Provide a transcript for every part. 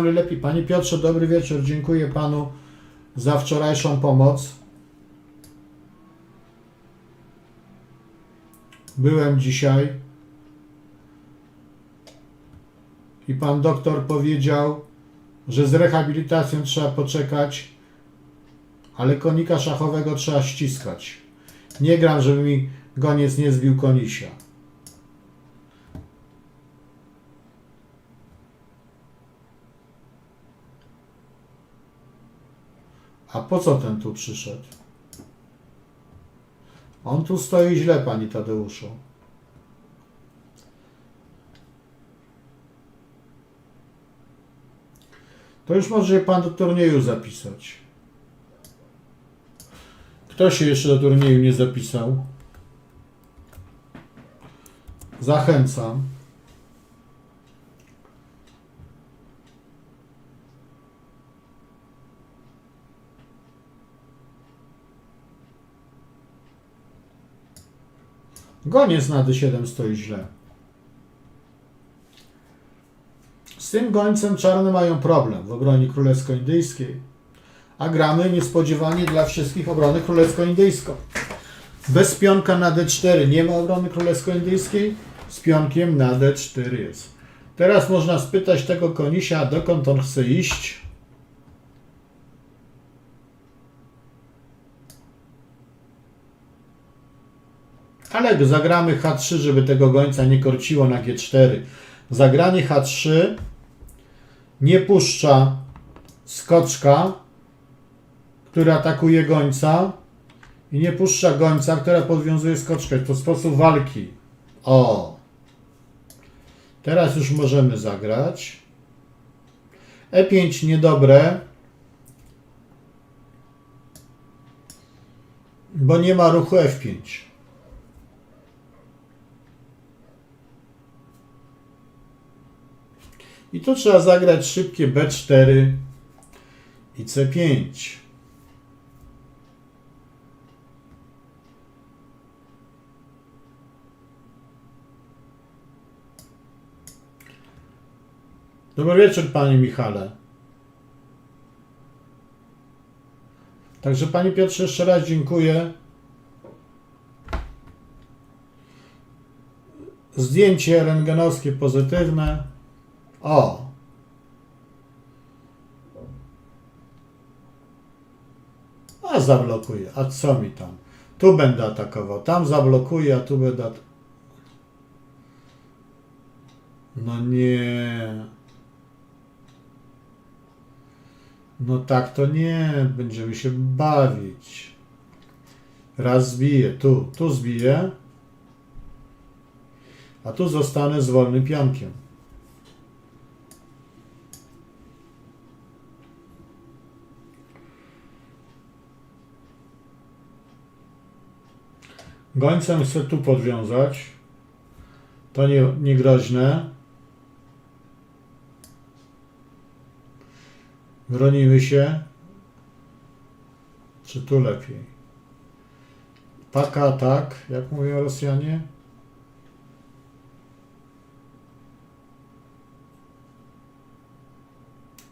lepiej. Panie Piotrze, dobry wieczór. Dziękuję panu za wczorajszą pomoc. Byłem dzisiaj i pan doktor powiedział, że z rehabilitacją trzeba poczekać, ale konika szachowego trzeba ściskać. Nie gram, żeby mi goniec nie zbił konisia. A po co ten tu przyszedł? On tu stoi źle, pani Tadeuszu. To już może się pan do turnieju zapisać. Kto się jeszcze do turnieju nie zapisał? Zachęcam. Goniec na D7 stoi źle. Z tym gońcem czarne mają problem w obronie królewsko-indyjskiej, a gramy niespodziewanie dla wszystkich obronę królewsko-indyjską. Bez pionka na D4 nie ma obrony królewsko-indyjskiej, z pionkiem na D4 jest. Teraz można spytać tego konisia, dokąd on chce iść. Ale zagramy H3, żeby tego gońca nie korciło na G4. Zagranie H3 nie puszcza skoczka, który atakuje gońca i nie puszcza gońca, która podwiązuje skoczkę. To sposób walki. O! Teraz już możemy zagrać. E5 niedobre. Bo nie ma ruchu F5. I tu trzeba zagrać szybkie B4 i C5. Dobry wieczór, panie Michale. Także, panie Piotrze, jeszcze raz dziękuję. Zdjęcie rentgenowskie pozytywne. O! A zablokuję. A co mi tam? Tu będę atakował. Tam zablokuję, a tu będę. No nie. No tak to nie. Będziemy się bawić. Raz zbiję. Tu. Tu zbiję. A tu zostanę z wolnym pionkiem. Gońcem chcę tu podwiązać. To nie, nie groźne. Bronimy się. Czy tu lepiej? Paka tak, jak mówią Rosjanie.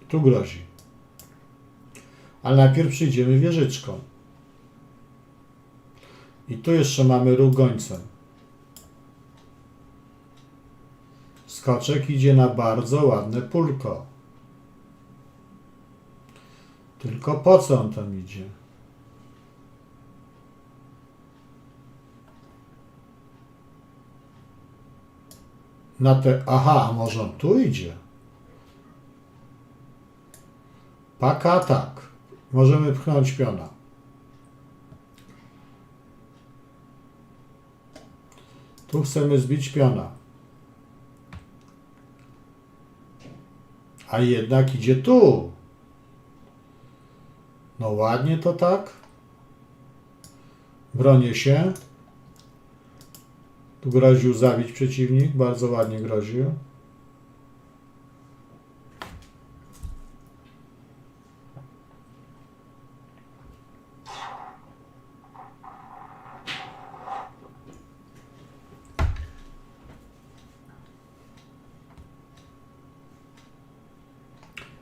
Tu grozi. Ale najpierw przyjdziemy wieżyczką. I tu jeszcze mamy ruch gońcem. Skoczek idzie na bardzo ładne pulko. Tylko po co on tam idzie? Na te... Aha, może on tu idzie? Paka tak. Możemy pchnąć piona. Tu chcemy zbić piona. A jednak idzie tu. No ładnie to tak. Bronię się. Tu groził zabić przeciwnik. Bardzo ładnie groził.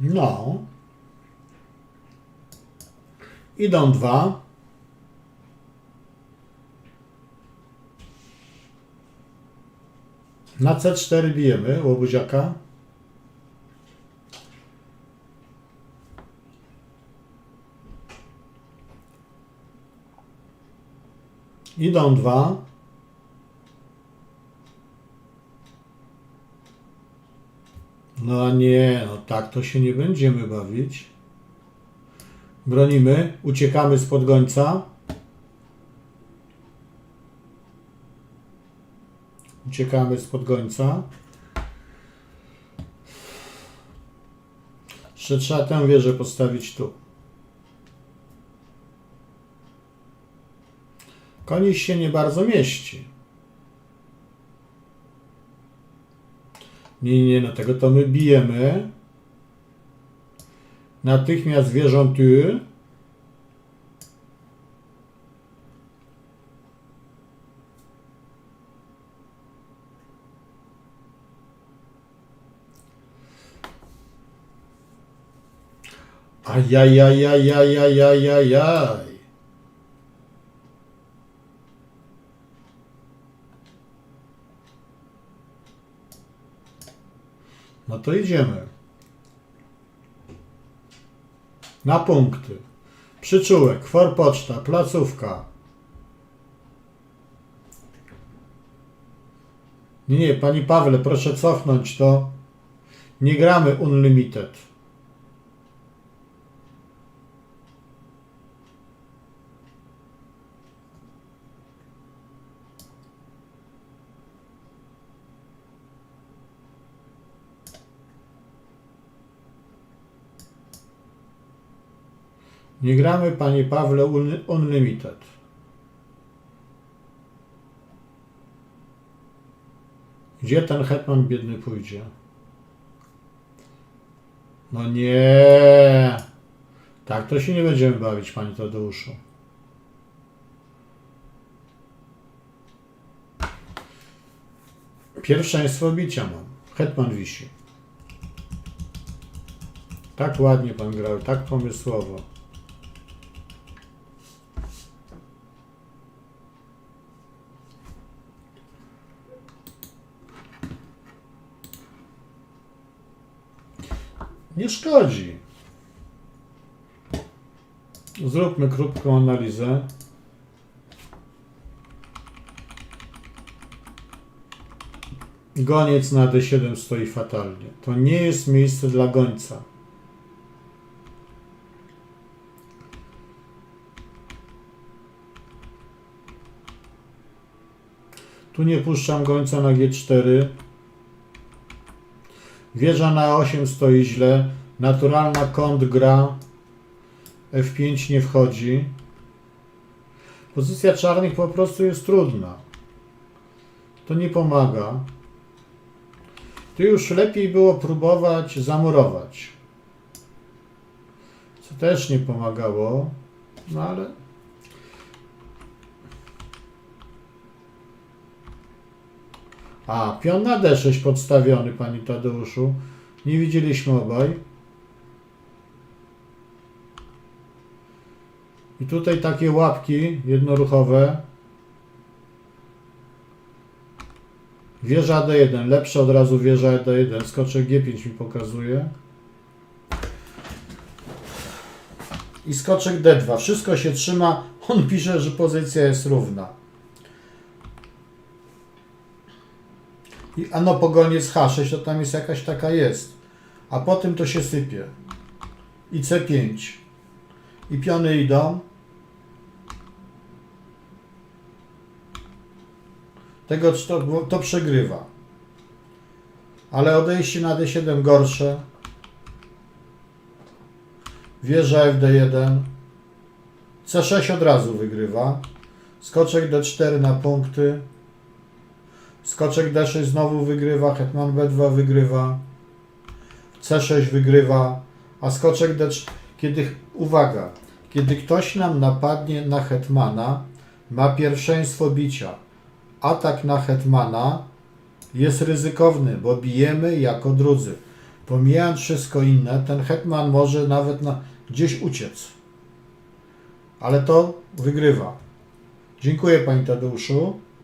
No. Idą dwa. Na C4 bijemy łobuziaka. Idą dwa. No a nie, no tak to się nie będziemy bawić. Bronimy, uciekamy spod gońca. Uciekamy spod gońca. Jeszcze trzeba tę wieżę postawić tu. Koniś się nie bardzo mieści. Nie, nie, no tego to my bijemy. Natychmiast wieżą tu. No to idziemy. Na punkty. Przyczółek, forpoczta, placówka. Nie, nie, pani Pawle, proszę cofnąć to. Nie gramy Unlimited. Nie gramy, panie Pawle, un- Unlimited. Gdzie ten hetman biedny pójdzie? No nie. Tak to się nie będziemy bawić, panie Tadeuszu. Pierwszeństwo bicia mam. Hetman wisi. Tak ładnie pan grał, tak pomysłowo. Nie szkodzi. Zróbmy krótką analizę. Goniec na D7 stoi fatalnie. To nie jest miejsce dla gońca. Tu nie puszczam gońca na G4. Wieża na 8 stoi źle. Naturalna kąt gra. F5 nie wchodzi. Pozycja czarnych po prostu jest trudna. To nie pomaga. Tu już lepiej było próbować zamurować. Co też nie pomagało. No ale A, pion na D6 podstawiony, Panie Tadeuszu. Nie widzieliśmy obaj. I tutaj takie łapki jednoruchowe. Wieża D1, lepsza od razu wieża D1. Skoczek G5 mi pokazuje. I skoczek D2. Wszystko się trzyma. On pisze, że pozycja jest równa. I ano pogoniec H6, to tam jest jakaś taka jest. A potem to się sypie. I C5. I piony idą. Tego to, to przegrywa. Ale odejście na D7 gorsze. Wieża FD1. C6 od razu wygrywa. Skoczek D4 na punkty. Skoczek D6 znowu wygrywa. Hetman B2 wygrywa. C6 wygrywa. A skoczek D4. Kiedy, uwaga, kiedy ktoś nam napadnie na hetmana, ma pierwszeństwo bicia. Atak na hetmana jest ryzykowny, bo bijemy jako drudzy. Pomijając wszystko inne, ten hetman może nawet na, gdzieś uciec. Ale to wygrywa. Dziękuję Panie Tadeuszu.